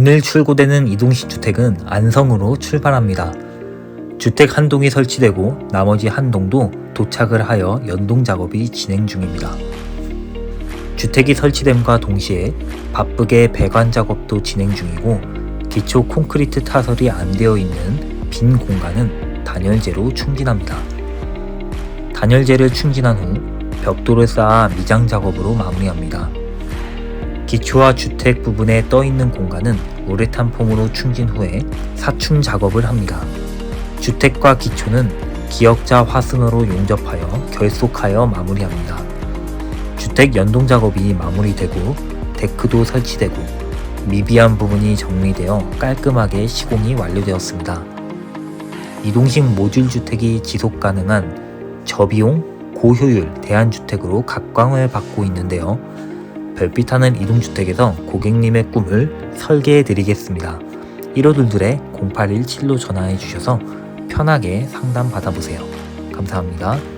오늘 출고되는 이동식 주택은 안성으로 출발합니다. 주택 한 동이 설치되고 나머지 한 동도 도착을 하여 연동 작업이 진행 중입니다. 주택이 설치됨과 동시에 바쁘게 배관 작업도 진행 중이고 기초 콘크리트 타설이 안 되어 있는 빈 공간은 단열재로 충진합니다. 단열재를 충진한 후 벽돌을 쌓아 미장 작업으로 마무리합니다. 기초와 주택 부분에 떠 있는 공간은 우레탄 폼으로 충진 후에 사충 작업을 합니다. 주택과 기초는 기역자 화승으로 용접하여 결속하여 마무리합니다. 주택 연동 작업이 마무리되고 데크도 설치되고 미비한 부분이 정리되어 깔끔하게 시공이 완료되었습니다. 이동식 모듈 주택이 지속 가능한 저비용 고효율 대안주택으로 각광을 받고 있는데요. 별빛하는 이동주택에서 고객님의 꿈을 설계해 드리겠습니다. 1522 0817로 전화해 주셔서 편하게 상담 받아보세요. 감사합니다.